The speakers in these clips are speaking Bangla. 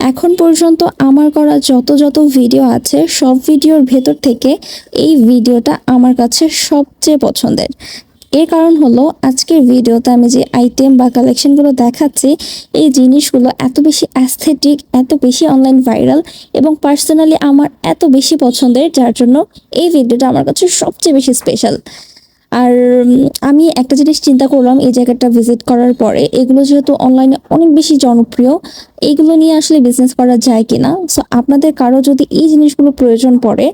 এখন পর্যন্ত আমার করা যত যত ভিডিও আছে, সব ভিডিওর ভেতর থেকে এই ভিডিওটা আমার কাছে সবচেয়ে পছন্দের। এর কারণ হলো, আজকের ভিডিওতে আমি যে আইটেম বা কালেকশনগুলো দেখাচ্ছি, এই জিনিসগুলো এত বেশি অ্যাস্থেটিক এত বেশি অনলাইন ভাইরাল এবং পার্সোনালি আমার এত বেশি পছন্দের, যার জন্য এই ভিডিওটা আমার কাছে সবচেয়ে বেশি স্পেশাল আর আমি একটা জিনিস চিন্তা করলাম, এই জায়গাটা ভিজিট করার পরে, এগুলো যেহেতু অনলাইনে অনেক বেশি জনপ্রিয় এইগুলো নিয়ে আসলে বিজনেস করা যায় কিনা? সো আপনাদের কারও যদি এই জিনিসগুলো প্রয়োজন পড়ে,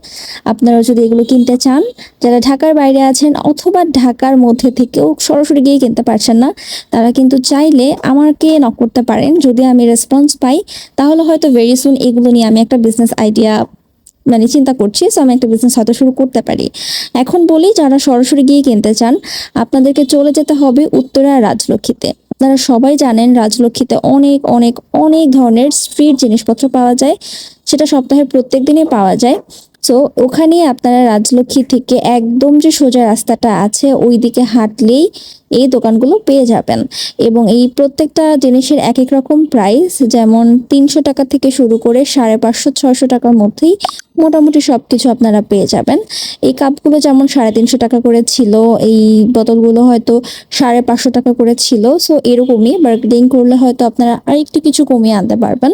আপনারা যদি এগুলো কিনতে চান, যারা ঢাকার বাইরে আছেন অথবা ঢাকার মধ্যে থেকেও সরাসরি গিয়ে কিনতে পারছেন না, তারা কিন্তু চাইলে আমাকে নক করতে পারেন। যদি আমি রেসপন্স পাই, তাহলে হয়তো ভেরি সুন এগুলো নিয়ে আমি একটা বিজনেস আইডিয়া মানে চিন্তা করছি সো আমি একটা বিজনেস হয়তো শুরু করতে পারি। এখন বলি, যারা সরাসরি গিয়ে কিনতে চান, আপনাদেরকে চলে যেতে হবে উত্তরা রাজলক্ষ্মীতে। আপনারা সবাই জানেন, রাজলক্ষ্মীতে অনেক অনেক অনেক ধরনের স্ট্রিট জিনিসপত্র পাওয়া যায়। সেটা সপ্তাহের প্রত্যেক দিনে পাওয়া যায়। সো ওখানেই আপনারা রাজলক্ষ্মী থেকে একদম যে সোজা রাস্তাটা আছে ওই দিকে হাঁটলেই এই দোকানগুলো পেয়ে যাবেন। এবং এই প্রত্যেকটা জিনিসের এক এক রকম প্রাইস যেমন তিনশো টাকা থেকে শুরু করে সাড়ে পাঁচশো ছশো টাকার মধ্যেই মোটামুটি সব কিছু আপনারা পেয়ে যাবেন। এই কাপগুলো যেমন সাড়ে তিনশো টাকা করে ছিল, এই বোতলগুলো হয়তো সাড়ে পাঁচশো টাকা করে ছিল। সো এরকমই বার্গেনিং করলে হয়তো আপনারা আরেকটু কিছু কমিয়ে আনতে পারবেন।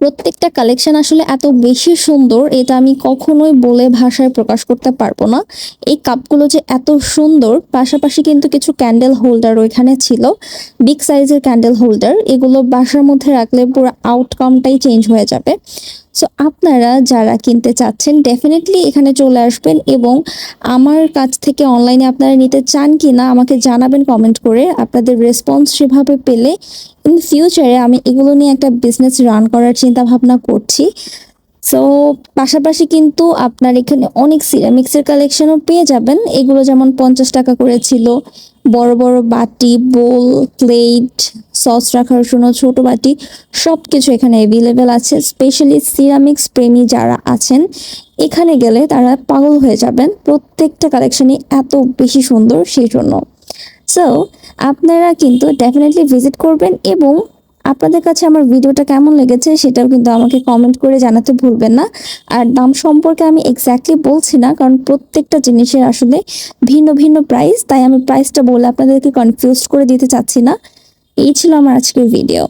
প্রত্যেকটা কালেকশন আসলে এত বেশি সুন্দর, এটা আমি কখনোই বলে ভাষায় প্রকাশ করতে পারব না। এই কাপগুলো যে এত সুন্দর, পাশাপাশি কিন্তু কিছু ক্যান্ডেল হোল্ডার ওইখানে ছিল বিগ সাইজের ক্যান্ডেল হোল্ডার এগুলো বাসার মধ্যে রাখলে পুরো আউটকামটাই চেঞ্জ হয়ে যাবে। সো আপনারা যারা কিনতে চাচ্ছেন ডেফিনেটলি এখানে চলে আসবেন এবং আমার কাছ থেকে অনলাইনে আপনারা নিতে চান কি না আমাকে জানাবেন কমেন্ট করে। আপনাদের রেসপন্স সেভাবে পেলে ইন ফিউচারে আমি এগুলো নিয়ে একটা বিজনেস রান করার চিন্তা ভাবনা করছি। সো পাশাপাশি কিন্তু আপনার এখানে অনেক সিরামিক্সের কালেকশনও পেয়ে যাবেন। এগুলো যেমন পঞ্চাশ টাকা করে ছিল, বড় বড় বাটি বোল প্লেট সস রাখার জন্য ছোট বাটি সব কিছু এখানে অ্যাভেলেবেল আছে স্পেশালি সিরামিক্স প্রেমী যারা আছেন, এখানে গেলে তারা পাগল হয়ে যাবেন। প্রত্যেকটা কালেকশনই এত বেশি সুন্দর সেই জন্য সো আপনারা কিন্তু ডেফিনেটলি ভিজিট করবেন এবং আপনাদের কাছে আমার ভিডিওটা কেমন লেগেছে সেটাও কিন্তু আমাকে কমেন্ট করে জানাতে ভুলবেন না। আর দাম সম্পর্কে আমি এক্স্যাক্টলি বলছি না, কারণ প্রত্যেকটা জিনিসের আসলে ভিন্ন ভিন্ন প্রাইস তাই আমি প্রাইসটা বলে আপনাদেরকে কনফিউজ করে দিতে চাচ্ছি না। এই ছিল আমার আজকের ভিডিও